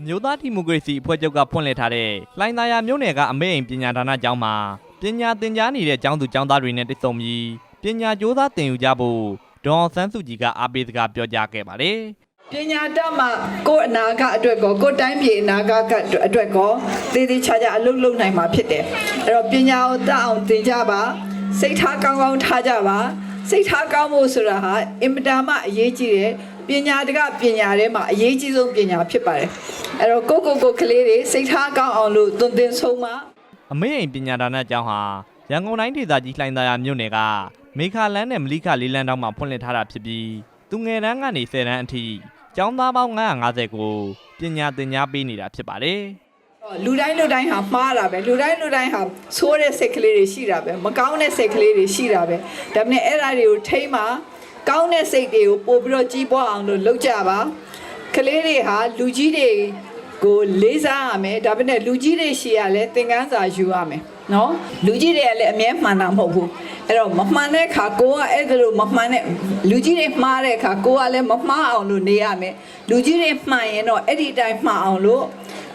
အမျိုးသားဒီမိုကရေစီအဖွဲ့ချုပ်ကဖွင့်လှစ်ထားတဲ့လိုင်းသာယာမြို့နယ်ကအမေအိမ်ပညာဒါနကျောင်းမှာပညာသင်ကြားနေတဲ့ကျောင်းသူကျောင်းသားတွေနဲ့တွေ့ဆုံပြီးပညာကြိုးစားသင်ယူကြဖို့ဒေါ်အောင်ဆန်းစုကြည်ကအားပေးစကားပြောကြားခဲ့ပါတယ်ပညာတတ်မှကိုယ့်အနာဂတ်အတွက်ကောကိုယ့်တိုင်းပြည်အနာဂတ်အတွက်ကောသေသေးချာချာအလုပ်လုပ်နိုင်မှာဖြစ်တယ်အဲ့တော့ပညာကိုတတ်အောင်သင်ကြပါစိတ်ထားကောင်းကောင်းထားကြပါစိတ်ထားကောင်းဖို့ဆိုတာဟာအင်မတန်မှအရေးကြီးတယ် ပညာတကပညာထဲမှာအရေးကြီးဆုံးပညာဖြစ်ပါတယ်အဲ့တော့ကိုယ့်ကိုယ်ကိုယ်ကလေးတွေစိတ်ထားကောင်းအောင်လို့သွန်သင်ဆုံးမအမေအိမ်ပညာဒါနကျောင်းဟာရန်ကုန်တိုင်းဒေသကြီးလှိုင်သာယာမြို့နယ်ကမေခလန်းနဲ့မလိခလေးလန်းတောင်းမှာဖွင့်လှစ်ထားတာဖြစ်ပြီးသူငယ်တန်းကနေ10တန်းအထိကျောင်းသားပေါင်း950ကိုပညာသင်ကြားပေးနေတာဖြစ်ပါတယ်လူတိုင်းလူတိုင်းဟာမှားတာပဲလူတိုင်းလူတိုင်းဟာဆိုးတဲ့စိတ်ကလေးတွေရှိတာပဲမကောင်းတဲ့စိတ်ကလေးတွေရှိတာပဲဒါပေမဲ့အဲ့ဒါတွေကိုထိမ့်မှာ ကောင်းတဲ့စိတ်တွေကိုပို့ပြီးတော့ကြီးပွားအောင်လို့လုပ်ကြပါကလေးတွေဟာလူကြီးတွေကိုလေးစားရမယ်ဒါပေမဲ့လူကြီးတွေရှိရလဲသင်ခန်းစာယူရမယ်နော်လူကြီးတွေကလည်းအမြဲမှန်တာမဟုတ်ဘူးအဲ့တော့မမှန်တဲ့အခါကိုကအဲ့ဒါလိုမမှန်တဲ့လူကြီးတွေမှားတဲ့အခါကိုကလည်းမမှားအောင်လို့နေရမယ်လူကြီးတွေမှန်ရင်တော့အဲ့ဒီတိုင်းမှန်အောင်လို့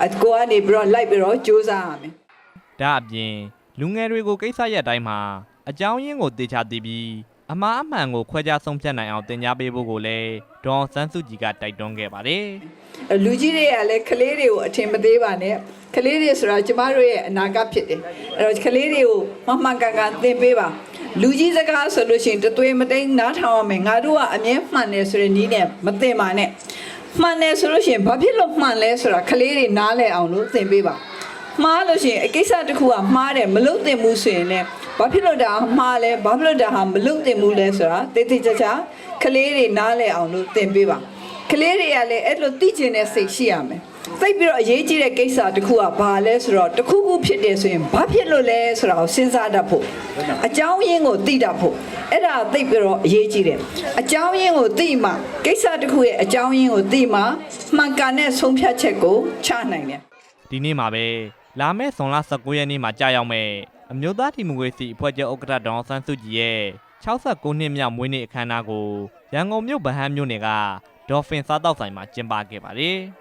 အကိုကနေပြီးတော့လိုက်ပြီးတော့စူးစမ်းရမယ်ဒါအပြင်လူငယ်တွေကိုကိစ္စရက်တိုင်းမှာအကြောင်းရင်းကိုတေချာသိပြီး အမှားအမှန်ကိုခွဲခြားဆုံးဖြတ်နိုင်အောင်သင်ကြားပေးဖို့ကိုလည်းဒေါ်အောင်ဆန်းစုကြည်ကတိုက်တွန်းခဲ့ပါတယ်အဲလူကြီးတွေကလည်းကလေးတွေကိုအထင်မသေးပါနဲ့ကလေးတွေဆိုတာကျမတို့ရဲ့အနာဂတ်ဖြစ်တယ်အဲ့တော့ကလေးတွေကိုမမှန်ကန်ကန်သင်ပေးပါလူကြီးစကားဆိုလို့ရှိရင်တသွေးမတိန်နားထောင်ရမယ်ငါတို့ကအမြဲမှန်တယ်ဆိုတဲ့နီးနဲ့မသင်ပါနဲ့မှန်တယ်ဆိုလို့ရှိရင်ဘာဖြစ်လို့မှန်လဲဆိုတာကလေးတွေနားလည်အောင်လို့သင်ပေးပါမှားလို့ရှိရင်အကိစ္စတစ်ခုကမှားတယ်မလုပ်သင့်ဘူးဆိုရင်လည်း ဘာဖြစ်လို့ဒါမှားလဲဘာဖြစ်လို့ဒါဟာမလုပ်သင့်ဘူးလဲဆိုတာတိတိကျကျကလေးတွေနားလည်အောင်လို့သင်ပေးပါကလေးတွေကလည်းအဲ့လိုသိကျင်တဲ့စိတ်ရှိရမယ်။သိပ်ပြီးတော့အရေးကြီးတဲ့ကိစ္စတစ်ခုကဘာလဲဆိုတော့တစ်ခုခုဖြစ်တယ်ဆိုရင်ဘာဖြစ်လို့လဲဆိုတာကိုစဉ်းစားတတ်ဖို့အကြောင်းရင်းကိုသိတတ်ဖို့အဲ့ဒါသိပ်ပြီးတော့အရေးကြီးတယ်။အကြောင်းရင်းကိုသိမှကိစ္စတစ်ခုရဲ့အကြောင်းရင်းကိုသိမှမှန်ကန်တဲ့ဆုံးဖြတ်ချက်ကိုချနိုင်တယ်။ဒီနေ့မှာပဲလာမယ့်ဇွန်လ19ရက်နေ့မှာကြာရောက်မဲ့ အမျိုးသားဒီမိုကရေစီအဖွဲ့ချုပ်ဥက္ကဋ္ဌဒေါ်အောင်ဆန်းစုကြည်ရဲ့69နှစ်မြောက်မွေးနေ့အခမ်းအနားကိုရန်ကုန်မြို့ဗဟန်းမြို့နယ်ကဒေါ်ဖင်စားတောက်ဆိုင်မှာကျင်းပခဲ့ပါတယ်။